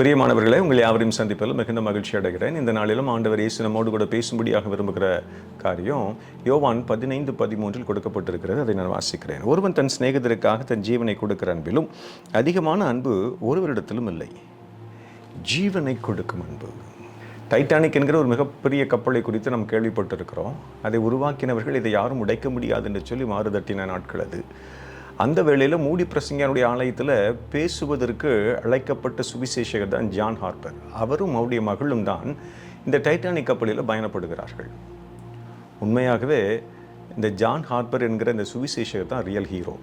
பிரியமானவர்களே உங்கள் யாவரையும் சந்திப்பதில் மிகுந்த மகிழ்ச்சி அடைகிறேன். இந்த நாளிலும் ஆண்டவர் இயேசு நம்மோடு கூட பேசும்படியாக விரும்புகிற காரியம் யோவான் பதினைந்து பதிமூன்றில் கொடுக்கப்பட்டிருக்கிறது. அதை நான் வாசிக்கிறேன். ஒருவன் தன் சிநேகிதருக்காக தன் ஜீவனை கொடுக்கிற அன்பிலும் அதிகமான அன்பு ஒருவரிடத்திலும் இல்லை. ஜீவனை கொடுக்கும் அன்பு. டைட்டானிக் என்கிற ஒரு மிகப்பெரிய கப்பலை குறித்து நாம் கேள்விப்பட்டிருக்கிறோம். அதை உருவாக்கினவர்கள் இதை யாரும் உடைக்க முடியாது என்று சொல்லி மாறுதட்டின நாட்கள் அது. அந்த வேளையில் மூடி பிரசங்கனுடைய ஆலயத்தில் பேசுவதற்கு அழைக்கப்பட்ட சுவிசேஷகர் தான் ஜான் ஹார்பர் அவரும் அவருடைய மகளும் தான் இந்த டைட்டானிக் கப்பலில் பயணப்படுகிறார்கள். உண்மையாகவே இந்த ஜான் ஹார்பர் என்கிற இந்த சுவிசேஷகர் தான் ரியல் ஹீரோ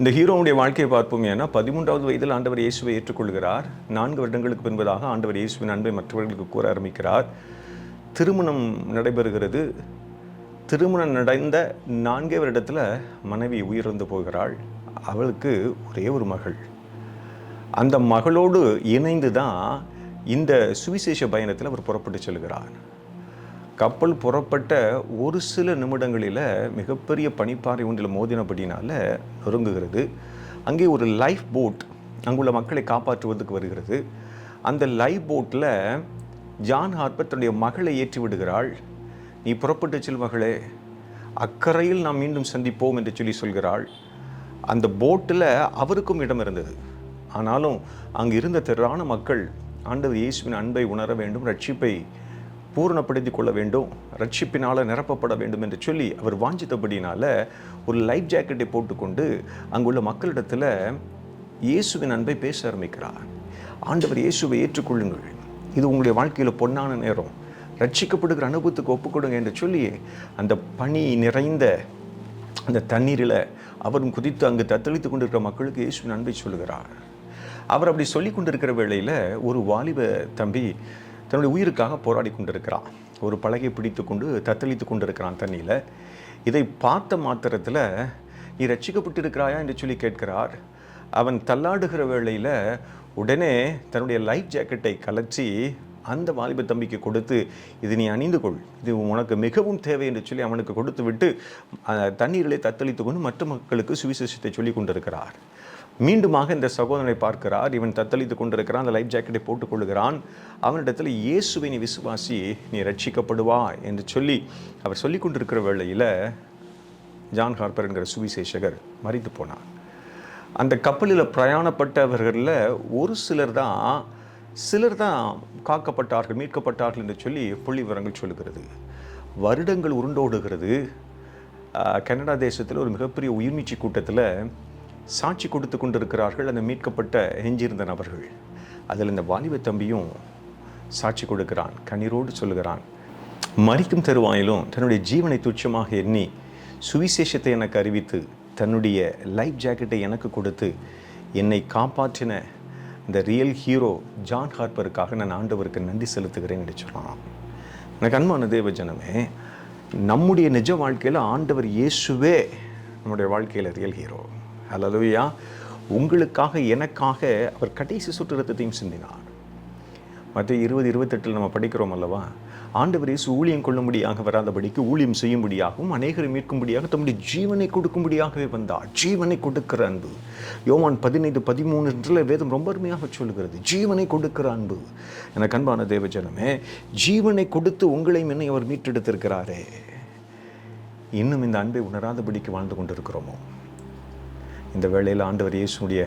இந்த ஹீரோவுடைய வாழ்க்கையை பார்ப்போம் ஏன்னா பதிமூன்றாவது வயதில் ஆண்டவர் இயேசுவை ஏற்றுக்கொள்கிறார். நான்கு வருடங்களுக்கு பின்பதாக ஆண்டவர் இயேசுவின் அன்பை மற்றவர்களுக்கு கூற ஆரம்பிக்கிறார். திருமணம் நடைபெறுகிறது. திருமணம் நடந்த நான்கே வருடத்தில் மனைவி உயிர்ந்து போகிறாள். அவளுக்கு ஒரே ஒரு மகள். அந்த மகளோடு இணைந்து தான் இந்த சுவிசேஷ பயணத்தில் அவர் புறப்பட்டு செல்கிறார். கப்பல் புறப்பட்ட ஒரு சில நிமிடங்களில் மிகப்பெரிய பனிப்பாறை ஒன்றில் மோதினபடினால நொறுங்குகிறது. அங்கே ஒரு லைஃப் போட் அங்குள்ள மக்களை காப்பாற்றுவதற்கு வருகிறது. அந்த லைஃப் போட்டில் ஜான் ஹார்பர் தன்னுடைய மகளை ஏற்றி விடுகிறாள். நீ புறப்பட்டு செல் அக்கறையில் நாம் மீண்டும் சந்திப்போம் என்று சொல்லி சொல்கிறாள். அந்த போட்டில் அவருக்கும் இடம் இருந்தது. ஆனாலும் அங்கு இருந்த திரளான மக்கள் ஆண்டவர் இயேசுவின் அன்பை உணர வேண்டும் ரட்சிப்பை பூரணப்படுத்திக் கொள்ள வேண்டும் ரட்சிப்பினால் நிரப்பப்பட வேண்டும் என்று சொல்லி அவர் வாஞ்சித்தபடினால ஒரு லைஃப் ஜாக்கெட்டை போட்டுக்கொண்டு அங்குள்ள மக்களிடத்தில் இயேசுவின் அன்பை பேச ஆரம்பிக்கிறார். ஆண்டவர் இயேசுவை ஏற்றுக்கொள்ளுங்கள். இது உங்களுடைய வாழ்க்கையில் பொன்னான நேரம். ரட்சிக்கப்படுகிற அனுபவத்துக்கு ஒப்புக்கொடுங்க என்று சொல்லி அந்த பனி நிறைந்த அந்த தண்ணீரில் அவரும் குதித்து அங்கு தத்தளித்து கொண்டிருக்கிற மக்களுக்கு இயேசு அன்பை சொல்லுகிறார். அவர் அப்படி சொல்லி கொண்டிருக்கிற வேளையில் ஒரு வாலிப தம்பி தன்னுடைய உயிருக்காக போராடி கொண்டிருக்கிறான். ஒரு பலகை பிடித்து கொண்டு தத்தளித்து கொண்டிருக்கிறான் தண்ணியில். இதை பார்த்த மாத்திரத்தில் நீ ரட்சிக்கப்பட்டிருக்கிறாயா? என்று சொல்லி கேட்கிறார். அவன் தள்ளாடுகிற வேளையில் உடனே தன்னுடைய லைஃப் ஜாக்கெட்டை கலைச்சி அந்த வாலிப தம்பிக்கு கொடுத்து இது நீ அணிந்து கொள். இது உனக்கு மிகவும் தேவை என்று சொல்லி அவனுக்கு கொடுத்து விட்டு அஹ், தண்ணீரிலே தத்தளித்து கொண்டு மற்ற மக்களுக்கு சுவிசேஷத்தை சொல்லி கொண்டிருக்கிறார். மீண்டுமாக இந்த சகோதரனை பார்க்கிறார். இவன் தத்தளித்து கொண்டிருக்கிறான் அந்த லைஃப் ஜாக்கெட்டை போட்டுக்கொள்கிறான் அவனிடத்தில் இயேசுவை நீ விசுவாசி நீ ரட்சிக்கப்படுவா என்று சொல்லி அவர் சொல்லி கொண்டிருக்கிற வேளையில் ஜான் ஹார்பர் என்கிற சுவிசேஷகர் மறித்து போனார். அந்த கப்பலில் பிரயாணப்பட்டவர்களில் ஒரு சிலர் தான் சிலர் தான் காக்கப்பட்டார்கள் மீட்கப்பட்டார்கள் என்று சொல்லி புள்ளி விவரங்கள் சொல்லுகிறது. வருடங்கள் உருண்டோடுகிறது. கனடா தேசத்தில் ஒரு மிகப்பெரிய உயிர்மீச்சி கூட்டத்தில் சாட்சி கொடுத்து கொண்டிருக்கிறார்கள் அந்த மீட்கப்பட்ட எஞ்சியிருந்த நபர்கள். அதில் இந்த வாலிப தம்பியும் சாட்சி கொடுக்கிறான் கண்ணீரோடு சொல்லுகிறான் மறிக்கும் தருவாயிலும் தன்னுடைய ஜீவனை துச்சமாக எண்ணி சுவிசேஷத்தை எனக்கு அறிவித்து தன்னுடைய லைஃப் ஜாக்கெட்டை எனக்கு கொடுத்து என்னை காப்பாற்றின இந்த ரியல் ஹீரோ ஜான் ஹார்பருக்காக நான் ஆண்டவருக்கு நன்றி செலுத்துகிறேன் என்று சொன்னான் எனக்கு அன்பான தேவ ஜனமே நம்முடைய நிஜ வாழ்க்கையில் ஆண்டவர் இயேசுவே நம்முடைய வாழ்க்கையில் ரியல் ஹீரோ ஹalleluya உங்களுக்காக எனக்காக அவர் கடைசி சுற்று ரத்தத்தையும் சிந்தினார். மற்ற இருபது இருபத்தெட்டில் நம்ம படிக்கிறோம் அல்லவா? ஆண்டவர் இயேசு ஊழியம் கொள்ளும்படியாக வராதபடிக்கு ஊழியம் செய்யும்படியாகவும் அநேகரை மீட்கும்படியாக தம்முடைய ஜீவனை கொடுக்கும்படியாகவே வந்தார். ஜீவனை கொடுக்கிற அன்பு. யோவான் பதினைந்து பதிமூணுல வேதம் ரொம்ப அருமையாக சொல்லுகிறது. ஜீவனை கொடுக்கிற அன்பு. எனக்கு அன்பான தேவஜனமே ஜீவனை கொடுத்து உங்களையும் என்னை அவர் மீட்டெடுத்திருக்கிறாரே. இன்னும் இந்த அன்பை உணராதபடிக்கு வாழ்ந்து கொண்டிருக்கிறோமோ? இந்த வேளையில் ஆண்டவர் இயேசுடைய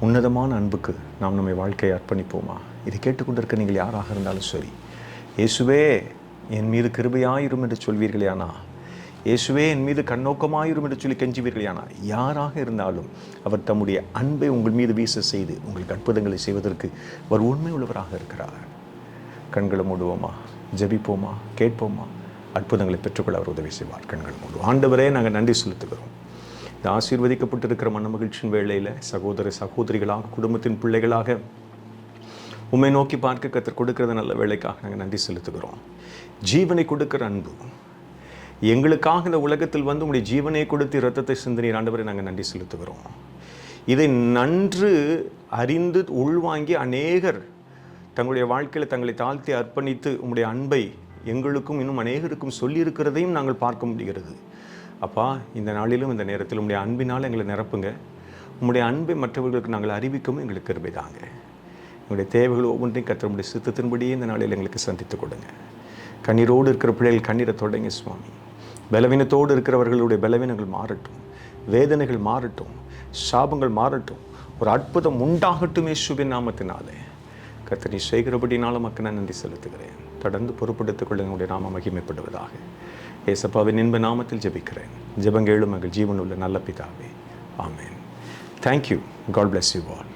உன்னதமான அன்புக்கு நாம் நம்மை வாழ்க்கையை அர்ப்பணிப்போமா? இதை கேட்டுக்கொண்டிருக்க நீங்கள் யாராக இருந்தாலும் சரி இயேசுவே என் மீது கிருபையாயிரும் என்று சொல்வீர்களேயானா இயேசுவே என் மீது கண்ணோக்கமாயிரும் என்று சொல்லி கெஞ்சுவீர்களேயானா யாராக இருந்தாலும் அவர் தம்முடைய அன்பை உங்கள் மீது வீச செய்து உங்களுக்கு அற்புதங்களை செய்வதற்கு அவர் உண்மை உள்ளவராக இருக்கிறார். கண்களை மூடுவோமா? ஜெபிப்போமா? கேட்போமா? அற்புதங்களை பெற்றுக்கொள்ள அவர் உதவி செய்வார். கண்களை மூடுவோம் ஆண்டவரே நாங்கள் நன்றி செலுத்துகிறோம். இந்த ஆசீர்வதிக்கப்பட்டிருக்கிற மன மகிழ்ச்சியின் வேளையில் சகோதர சகோதரிகளாக குடும்பத்தின் பிள்ளைகளாக உம்மை நோக்கி பார்க்க கத்தர் கொடுக்கறது நல்ல வேலைக்காக நாங்கள் நன்றி செலுத்துகிறோம். ஜீவனை கொடுக்கிற அன்பு. எங்களுக்காக இந்த உலகத்தில் வந்து உங்களுடைய ஜீவனை கொடுத்து இரத்தத்தை சிந்தனை ஆண்டவரை நாங்கள் நன்றி செலுத்துகிறோம். இதை நன்று அறிந்து உள்வாங்கி அநேகர் தங்களுடைய வாழ்க்கையில் தங்களை தாழ்த்தி அர்ப்பணித்து உங்களுடைய அன்பை எங்களுக்கும் இன்னும் அநேகருக்கும் சொல்லியிருக்கிறதையும் நாங்கள் பார்க்க முடிகிறது. அப்பா இந்த நாளிலும் இந்த நேரத்தில் உங்களுடைய அன்பினால் எங்களை நிரப்புங்க. உங்களுடைய அன்பை மற்றவர்களுக்கு நாங்கள் அறிவிக்கவும் எங்களுக்கு கிருபை தாங்க. எங்களுடைய தேவைகள் ஒவ்வொன்றையும் கத்தருடைய சித்தத்தின்படியே இந்த நாளில் எங்களுக்கு சந்தித்து கொடுங்க. கண்ணீரோடு இருக்கிற பிள்ளைகள் கண்ணீரை தொடங்க சுவாமி. பலவீனத்தோடு இருக்கிறவர்களுடைய பலவீனங்கள் மாறட்டும். வேதனைகள் மாறட்டும். சாபங்கள் மாறட்டும். ஒரு அற்புதம் உண்டாகட்டுமே சுபின் நாமத்தினாலே. கத்தனை நீ செய்கிறபடினாலும் மக்கள் நான் நன்றி செலுத்துகிறேன். தொடர்ந்து பொறுப்படுத்திக் கொள்ள உங்களுடைய நாம மகிமைப்படுவதாக. ஏசப்பாவின் இன்ப நாமத்தில் ஜெபிக்கிறேன். ஜெபங்கேளும் எங்கள் ஜீவனுள்ள நல்ல பிதாவே. ஆமேன். Thank you God bless you all